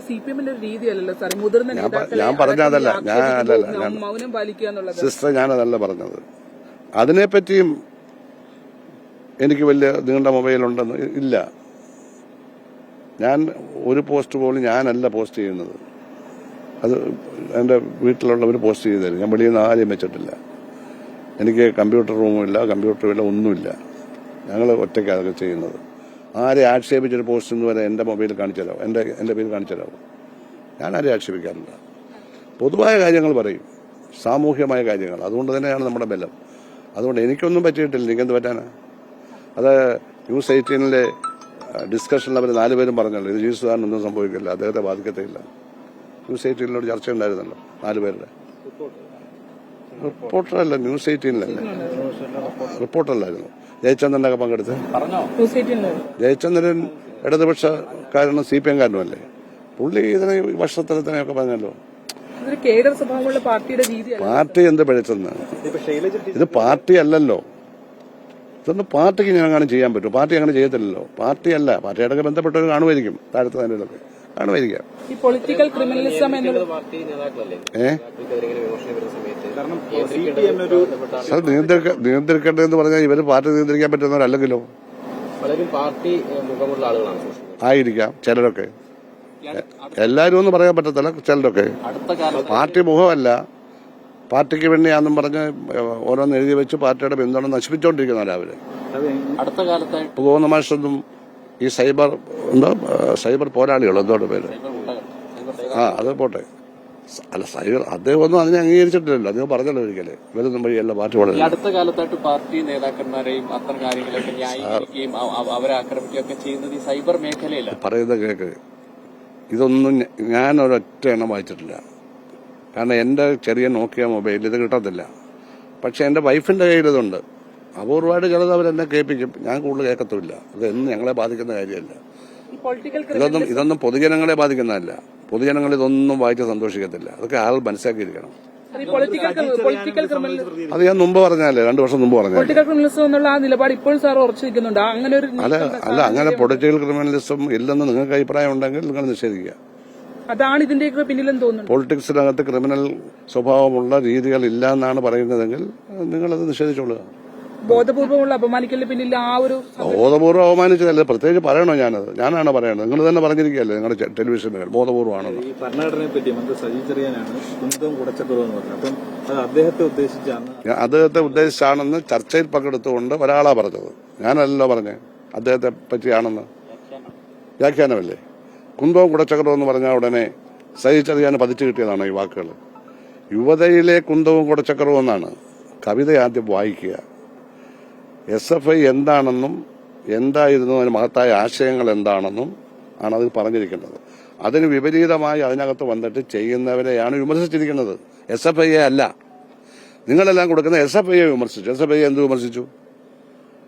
C P എമ്മിന്റെ ഒരു രീതിയല്ലല്ലോ sir. മുതിർന്ന ഞാൻ പറഞ്ഞതല്ല. ഞാൻ അല്ലല്ല, ഞാൻ- മൗനം പാലിക്കുക എന്നുള്ളത്. സിസ്റ്റർ ഞാനതല്ല പറഞ്ഞത്. അതിനെപ്പറ്റിയും എനിക്ക് വലിയ നീണ്ട മൊബൈലുണ്ടെന്ന് ഇല്ല. ഞാൻ ഒരു പോസ്റ്റ് പോലും ഞാനല്ല പോസ്റ്റ് ചെയ്യുന്നത്. അത് എന്റെ വീട്ടിലുള്ളവർ പോസ്റ്റ് ചെയ്ത് തരും ഞാൻ വെളിയിൽ നിന്ന് ആരെയും വെച്ചിട്ടില്ല. എനിക്ക് കമ്പ്യൂട്ടർ റൂമില്ല കമ്പ്യൂട്ടറുമില്ല ഒന്നുമില്ല. ഞങ്ങൾ ഒറ്റയ്ക്ക് അതൊക്കെ ചെയ്യുന്നത്. ആരെ ആക്ഷേപിച്ചൊരു പോസ്റ്റ് എന്ന് വരെ എന്റെ മൊബൈലിൽ കാണിച്ചു തരാം എന്റെ എന്റെ പേര് കാണിച്ചു തരാമോ ഞാൻ ആരെ ആക്ഷേപിക്കാറില്ല. പൊതുവായ കാര്യങ്ങൾ പറയും. സാമൂഹ്യമായ കാര്യങ്ങൾ. അതുകൊണ്ട് തന്നെയാണ് നമ്മുടെ ബലം. അതുകൊണ്ട് എനിക്കൊന്നും പറ്റിയിട്ടില്ല. എനിക്കെന്ത് പറ്റാനാ? അത് ന്യൂസ് എയ്റ്റീനിലെ ഡിസ്കഷനിൽ അവർ നാലുപേരും പറഞ്ഞല്ലോ ഇത് ജീസുകാരനൊന്നും സംഭവിക്കില്ല. അദ്ദേഹത്തെ ബാധിക്കത്തില്ല ന്യൂസ് എയ്റ്റീനിലൊരു ചർച്ച ഉണ്ടായിരുന്നല്ലോ നാലുപേരുടെ റിപ്പോർട്ടറല്ല ന്യൂസ് എയ്റ്റീനിലല്ലേ? റിപ്പോർട്ടല്ലായിരുന്നു ജയചന്ദ്രന്റെ ഒക്കെ പങ്കെടുത്ത് ജയചന്ദ്രൻ ഇടതുപക്ഷ കാരണം ഇടതുപക്ഷക്കാരനും സി പി എം കാരനുമല്ലേ പുള്ളി ഇതിനെ വർഷത്തലത്തിനെയൊക്കെ പറഞ്ഞല്ലോ. പാർട്ടി എന്ത് പിഴച്ചെന്ന്? ഇത് പാർട്ടി അല്ലല്ലോ. ഇതൊന്നും പാർട്ടിക്ക് ഞാൻ അങ്ങനെ ചെയ്യാൻ പറ്റും. പാർട്ടി അങ്ങനെ ചെയ്യത്തില്ലല്ലോ. പാർട്ടി അല്ല. പാർട്ടിയായിട്ടൊക്കെ ബന്ധപ്പെട്ടവർ കാണുമായിരിക്കും. താഴത്തെ നിലയിലൊക്കെ. കാണുമായിരിക്കാം ഈ പൊളിറ്റിക്കൽ ക്രിമിനലിസം സാർ നിയന്ത്രിക്കേണ്ടതെന്ന് പറഞ്ഞാൽ ഇവർ പാർട്ടി നിയന്ത്രിക്കാൻ പറ്റുന്നവരല്ലെങ്കിലോ പലരും പാർട്ടി മുഖമുള്ള ആളുകളാണ് ആയിരിക്കാം ചിലരൊക്കെ. എല്ലാരും ഒന്നും പറയാൻ പറ്റത്തില്ല ചിലരൊക്കെ. അടുത്ത കാലത്ത് പാർട്ടി മുഖമല്ല. പാർട്ടിക്ക് വേണ്ടിയാണെന്നും പറഞ്ഞ് ഓരോന്ന് എഴുതി വെച്ച് പാർട്ടിയുടെ പിന്തുണ നശിപ്പിച്ചുകൊണ്ടിരിക്കുന്നവരാ അവർ അടുത്ത കാലത്തായി പോകുന്ന മാഷൊന്നും ഈ സൈബർ എന്തോ സൈബർ പോരാളികൾ എന്തോ പേര്? ആ അത് പോട്ടെ. അല്ല സൈബർ അദ്ദേഹം ഒന്നും അതിനെ അംഗീകരിച്ചിട്ടില്ലല്ലോ. അദ്ദേഹം പറഞ്ഞല്ലോ ഒരിക്കലേ. ഇവരൊന്നും വഴിയല്ല പാർട്ടി പോലെ വളരെ അടുത്ത കാലത്തായിട്ട് പാർട്ടി നേതാക്കന്മാരെയും അത്തരം കാര്യങ്ങളൊക്കെ ന്യായീകരിക്കുകയും അവ- അവ- അവരെ ആക്രമിക്കുകയൊക്കെ ചെയ്യുന്നത് ഈ സൈബർ മേഖലയിലാണ് പറയുന്ന കേക്ക് ഇതൊന്നും ഞാൻ ഒരൊറ്റ എണ്ണം വായിച്ചിട്ടില്ല. കാരണം എന്റെ ചെറിയ നോക്കിയ മൊബൈൽ ഇത് കിട്ടത്തില്ല. പക്ഷെ എന്റെ വൈഫിന്റെ കയ്യിൽ ഇതുണ്ട്. അപൂർവമായിട്ട് ചിലത് അവരെന്നെ കേൾപ്പിക്കും. ഞാൻ കൂടുതൽ കേൾക്കത്തുമില്ല. ഇതൊന്നും ഞങ്ങളെ ബാധിക്കുന്ന കാര്യമല്ല. ഈ പൊളിറ്റിക്കൽ ഇതൊന്നും ഇതൊന്നും പൊതുജനങ്ങളെ ബാധിക്കുന്നതല്ല. പൊതുജനങ്ങൾ ഇതൊന്നും വായിച്ച് സന്തോഷിക്കത്തില്ല. അതൊക്കെ ആൾ മനസ്സിലാക്കിയിരിക്കണം. ഈ പൊളിറ്റിക്കൽ പൊളിറ്റിക്കൽ ക്രിമിനൽ അത് ഞാൻ മുമ്പ് പറഞ്ഞാലേ രണ്ടു വർഷം മുമ്പ് പറഞ്ഞു പൊളിറ്റിക്കൽ ക്രിമിനലിസം എന്നുള്ള ആ നിലപാട് ഇപ്പോഴും സാർ ഉറച്ചു അങ്ങനെ ഒരു അല്ല അല്ല അങ്ങനെ പൊളിറ്റിക്കൽ ക്രിമിനലിസം ഇല്ലെന്ന് നിങ്ങൾക്ക് അഭിപ്രായം ഉണ്ടെങ്കിൽ നിങ്ങൾ നിഷേധിക്കുക. അതാണ് ഇതിന്റെ പിന്നിലെന്ന് തോന്നുന്നു പൊളിറ്റിക്സിനകത്ത് ക്രിമിനൽ സ്വഭാവമുള്ള രീതികൾ ഇല്ല എന്നാണ് പറയുന്നതെങ്കിൽ നിങ്ങളത് നിഷേധിച്ചോളുക. ബോധപൂർവമുള്ള അപമാനിക്കലിന് പിന്നിൽ ആ ഒരു ബോധപൂർവം അപമാനിച്ചതല്ല പ്രത്യേകിച്ച് പറയണോ ഞാനത്? ഞാനാണ് പറയുന്നത് നിങ്ങൾ തന്നെ പറഞ്ഞിരിക്കുകയല്ലേ നിങ്ങളുടെ ടെലിവിഷനുകൾ ബോധപൂർവമാണെന്ന്. ഈ ഭരണഘടനയെ പറ്റി മന്ത്രി സജി ചെറിയാനാണ് കുന്തവും കുടച്ചക്കുറവ് എന്ന് പറഞ്ഞത്. അപ്പം അത് അദ്ദേഹത്തെ ഉദ്ദേശിച്ചാണ് ഞാൻ അദ്ദേഹത്തെ ഉദ്ദേശിച്ചാണെന്ന് ചർച്ചയിൽ പങ്കെടുത്തുകൊണ്ട് ഒരാളാ പറഞ്ഞത്. ഞാനല്ലല്ലോ പറഞ്ഞേ. അദ്ദേഹത്തെ പറ്റിയാണെന്ന്. വ്യാഖ്യാനമല്ലേ? കുന്തവും കുടച്ചക്രവും എന്ന് പറഞ്ഞാൽ ഉടനെ സഹിച്ചറിയാൻ പതിച്ചു കിട്ടിയതാണ് ഈ വാക്കുകൾ യുവതയിലെ കുന്തവും കുടച്ചക്രവും എന്നാണ് കവിത ആദ്യം വായിക്കുക. എസ് എഫ് ഐ എന്താണെന്നും എന്തായിരുന്നു അതിന് മഹത്തായ ആശയങ്ങൾ എന്താണെന്നും ആണ് അതിൽ പറഞ്ഞിരിക്കുന്നത് അതിന് വിപരീതമായി അതിനകത്ത് വന്നിട്ട് ചെയ്യുന്നവരെയാണ് വിമർശിച്ചിരിക്കുന്നത്. എസ് എഫ് ഐയെ അല്ല. നിങ്ങളെല്ലാം കൊടുക്കുന്ന എസ് എഫ് ഐയെ വിമർശിച്ചു. എസ് എഫ് ഐ എന്ത് വിമർശിച്ചു?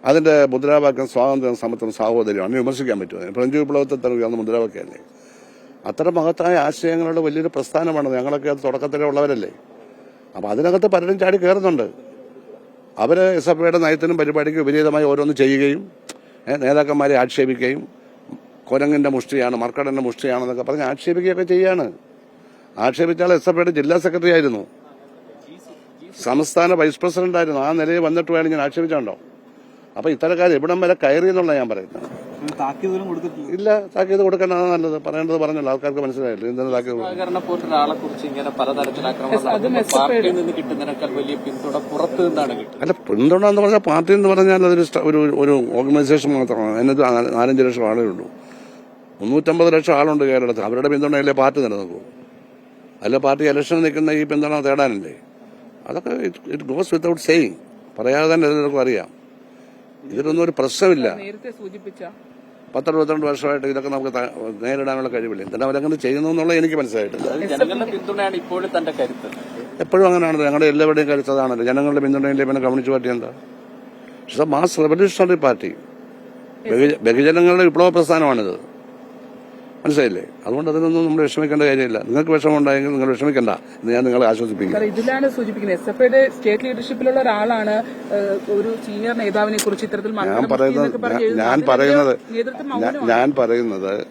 അതിന്റെ മുദ്രാവാക്യം സ്വാതന്ത്ര്യം സമത്വം സാഹോദര്യമാണ്. വിമർശിക്കാൻ പറ്റുമോ? ഫ്രഞ്ച് വിപ്ലവത്തെ തന്നെ ഉയർന്ന മുദ്രാവാക്യമല്ലേ? അത്തരം മഹത്തായ ആശയങ്ങളുടെ വലിയൊരു പ്രസ്ഥാനമാണ്. ഞങ്ങളൊക്കെ അത് തുടക്കത്തിലുള്ളവരല്ലേ അപ്പൊ അതിനകത്ത് പലരും ചാടി കയറുന്നുണ്ട്. അവർ എസ് എഫ് ഐയുടെ നയത്തിനും പരിപാടിക്കും വിപരീതമായി ഓരോന്ന് ചെയ്യുകയും നേതാക്കന്മാരെ ആക്ഷേപിക്കുകയും കുരങ്ങിന്റെ മുഷ്ടിയാണ് മർക്കടന്റെ മുഷ്ടിയാണെന്നൊക്കെ പറഞ്ഞ് ആക്ഷേപിക്കുകയൊക്കെ ചെയ്യാണ്. ആക്ഷേപിച്ചാൽ എസ് എഫ് ഐയുടെ ജില്ലാ സെക്രട്ടറി ആയിരുന്നു. സംസ്ഥാന വൈസ് പ്രസിഡന്റ് ആയിരുന്നു ആ നിലയിൽ വന്നിട്ട് വേണം ഞാൻ ആക്ഷേപിച്ചുണ്ടോ? അപ്പൊ ഇത്തരക്കാർ എവിടം വരെ കയറി എന്നുള്ള ഞാൻ പറയുന്നത്. ഇല്ല താക്കീത് കൊടുക്കേണ്ടതാണ് നല്ലത്. പറയേണ്ടത് പറഞ്ഞല്ലോ ആൾക്കാർക്ക് മനസ്സിലായില്ല? എന്താണ് താക്കീത് അല്ല പിന്തുണ എന്ന് പറഞ്ഞാൽ പാർട്ടി എന്ന് പറഞ്ഞാൽ അതൊരു ഒരു ഒരു ഓർഗനൈസേഷൻ മാത്രമാണ്. അതിനകത്ത് നാലഞ്ച് ലക്ഷം ആളേ ഉള്ളൂ. മുന്നൂറ്റമ്പത് ലക്ഷം ആളുണ്ട് കേരളത്തിൽ. അവരുടെ പിന്തുണയല്ലേ പാർട്ടി നിലനിൽക്കൂ? അല്ല പാർട്ടി ഇലക്ഷൻ നിൽക്കുന്ന ഈ പിന്തുണ തേടാനല്ലേ? അതൊക്കെ ഇറ്റ് ഗോസ് വിത്തൗട്ട് സെയിങ്. പറയാതെ തന്നെ എല്ലാവർക്കും അറിയാം. ഇതിലൊന്നും ഒരു പ്രശ്നമില്ല. നേരത്തെ സൂചിപ്പിച്ച പത്തറുപത്തിരണ്ട് വർഷമായിട്ട് ഇതൊക്കെ നമുക്ക് നേരിടാനുള്ള കഴിവില്ല. എന്തിനാ അവരങ്ങനെ ചെയ്യുന്നു എന്നുള്ളത് എനിക്ക് മനസ്സിലായിട്ടില്ല. ജനങ്ങളുടെ പിന്തുണയാണ് ഇപ്പോഴും തന്റെ കരുത്ത്. എപ്പോഴും അങ്ങനെയാണ് ഞങ്ങളുടെ എല്ലാവരുടെയും കരുത്തതാണല്ലോ. ജനങ്ങളുടെ പിന്തുണയില്ലേ? പിന്നെ കമ്മ്യൂണിസ്റ്റ് പാർട്ടി എന്താ? പക്ഷെ മാസ് റെവല്യൂഷണറി പാർട്ടി ബഹുജ- ബഹുജനങ്ങളുടെ വിപ്ലവ പ്രസ്ഥാനമാണിത്. മനസ്സിലായില്ലേ? അതുകൊണ്ട് അതിനൊന്നും നമ്മൾ വിഷമിക്കേണ്ട കാര്യമില്ല. നിങ്ങൾക്ക് വിഷമമുണ്ടായെങ്കിൽ നിങ്ങൾ വിഷമിക്കണ്ട. എന്ന് ഞാൻ നിങ്ങളെ ആശ്വസിപ്പിക്കും ഇതിലാണ് സൂചിപ്പിക്കുന്നത്. എസ് എഫ് ഐയുടെ സ്റ്റേറ്റ് ലീഡർഷിപ്പിലുള്ള ഒരാളാണ് ഒരു സീനിയർ നേതാവിനെ കുറിച്ച് ഇത്തരത്തിൽ ഞാൻ പറയുന്നത് ഞാൻ- പറയുന്നത് ഞാൻ-. പറയുന്നത്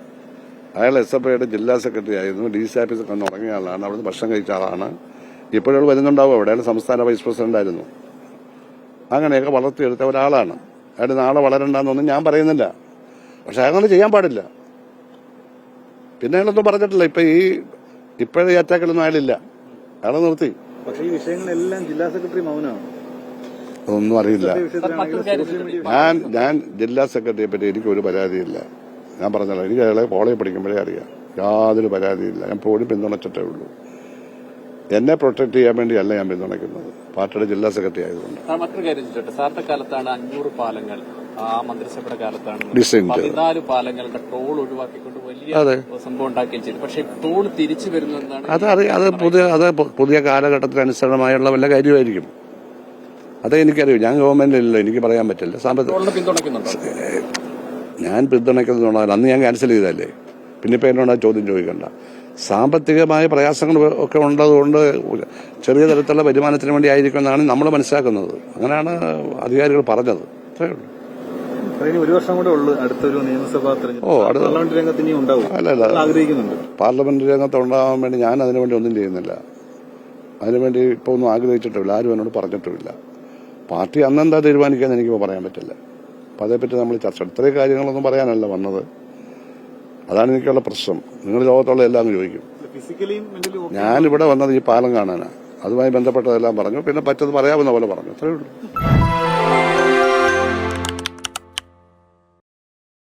അയാൾ എസ് എഫ് ഐയുടെ ജില്ലാ സെക്രട്ടറി ആയിരുന്നു ഡി സി ആഫീസ് കണ്ടു ഉറങ്ങിയ ആളാണ് അവിടുന്ന് ഭക്ഷണം കഴിച്ച ആളാണ്. ഇപ്പോഴും വരുന്നുണ്ടാവും. അവിടെ അയാൾ സംസ്ഥാന വൈസ് പ്രസിഡന്റ് ആയിരുന്നു. അങ്ങനെയൊക്കെ വളർത്തിയെടുത്ത ഒരാളാണ്. അയാൾ നാളെ വളരണ്ടെന്നൊന്നും ഞാൻ പറയുന്നില്ല. പക്ഷെ അങ്ങനെ ചെയ്യാൻ പാടില്ല. പിന്നെ അയാളൊന്നും പറഞ്ഞിട്ടില്ല. ഇപ്പൊ ഈ ഇപ്പോഴത്തെ ഈ അറ്റാക്കിലൊന്നും അയാളില്ല അയാളെ നിർത്തി. പക്ഷേ ഈ വിഷയങ്ങളെല്ലാം ജില്ലാ സെക്രട്ടറി മൗനമാണ് ഒന്നും അറിയില്ല. ഞാൻ ഞാൻ ജില്ലാ സെക്രട്ടറിയെ പറ്റി എനിക്ക് ഒരു പരാതിയില്ല. ഞാൻ പറഞ്ഞല്ലോ എനിക്ക് അയാളെ കോളേജ് പഠിക്കുമ്പോഴേ അറിയാം. യാതൊരു പരാതിയില്ല. ഞാൻ പോലും പിന്തുണച്ചിട്ടേ ഉള്ളൂ. എന്നെ പ്രൊട്ടക്ട് ചെയ്യാൻ വേണ്ടിയല്ല ഞാൻ പിന്തുണയ്ക്കുന്നത്. പാർട്ടിയുടെ ജില്ലാ സെക്രട്ടറി ആയതുകൊണ്ട്. സാർ മറ്റൊരു കാര്യം ചോദിച്ചോട്ടെ? സാറിന്റെ കാലത്താണ് അഞ്ഞൂറ് പാലങ്ങൾ ആ മന്ത്രിസഭയുടെ കാലത്താണ് പതിനാല് പാലങ്ങളുടെ ടോൾ ഒഴിവാക്കിക്കൊണ്ട് വലിയ. സംഭവം ഉണ്ടാക്കുകയും ചെയ്തു. പക്ഷെ ടോൾ തിരിച്ചു വരുന്നു എന്നാണ് അത് പുതിയ അത് പുതിയ കാലഘട്ടത്തിനനുസരണമായുള്ള വല്ല കാര്യമായിരിക്കും. അതേ എനിക്കറിയൂ ഞാൻ ഗവൺമെന്റിലല്ലോ എനിക്ക് പറയാൻ പറ്റില്ല. സാമ്പത്തിക ഞാൻ പിന്തുണയ്ക്കുന്നതുകൊണ്ടാണ്. അന്ന് ഞാൻ ക്യാൻസൽ ചെയ്തല്ലേ പിന്നെ ഇപ്പൊ എന്നോട് ചോദ്യം ചോദിക്കണ്ട. സാമ്പത്തികമായ പ്രയാസങ്ങൾ ഒക്കെ ഉള്ളതുകൊണ്ട് ചെറിയ തരത്തിലുള്ള വരുമാനത്തിന് വേണ്ടി ആയിരിക്കും എന്നാണ് നമ്മൾ മനസ്സിലാക്കുന്നത്. അങ്ങനെയാണ് അധികാരികൾ പറഞ്ഞത്. അത്രയേ ഉള്ളൂ. ഒരു വർഷം കൂടെ ഉള്ളു അടുത്തൊരു നിയമസഭാ തെരഞ്ഞെടുപ്പ്. രംഗത്ത് ഇനി ഉണ്ടാവും. അല്ല. ആഗ്രഹിക്കുന്നുണ്ട്. പാർലമെന്റ് രംഗത്ത് ഉണ്ടാകാൻ വേണ്ടി ഞാൻ അതിനുവേണ്ടി ഒന്നും ചെയ്യുന്നില്ല. അതിനുവേണ്ടി ഇപ്പോൾ ഒന്നും ആഗ്രഹിച്ചിട്ടില്ല. ആരും എന്നോട് പറഞ്ഞിട്ടില്ല പാർട്ടി അന്നെന്താ തീരുമാനിക്കാന്ന് എനിക്കിപ്പോൾ പറയാൻ പറ്റില്ല. അപ്പം അതേപ്പറ്റി നമ്മൾ ചർച്ച ഇത്രയും കാര്യങ്ങളൊന്നും പറയാനല്ല വന്നത്. അതാണ് എനിക്കുള്ള പ്രശ്നം. നിങ്ങൾ ലോകത്തുള്ള എല്ലാം ചോദിക്കും. ഞാനിവിടെ വന്നത് ഈ പാലം കാണാനാണ് അതുമായി ബന്ധപ്പെട്ടതെല്ലാം പറഞ്ഞു. പിന്നെ പറ്റത് പറയാവുന്ന പോലെ പറഞ്ഞു. അത്രയേ ഉള്ളൂ.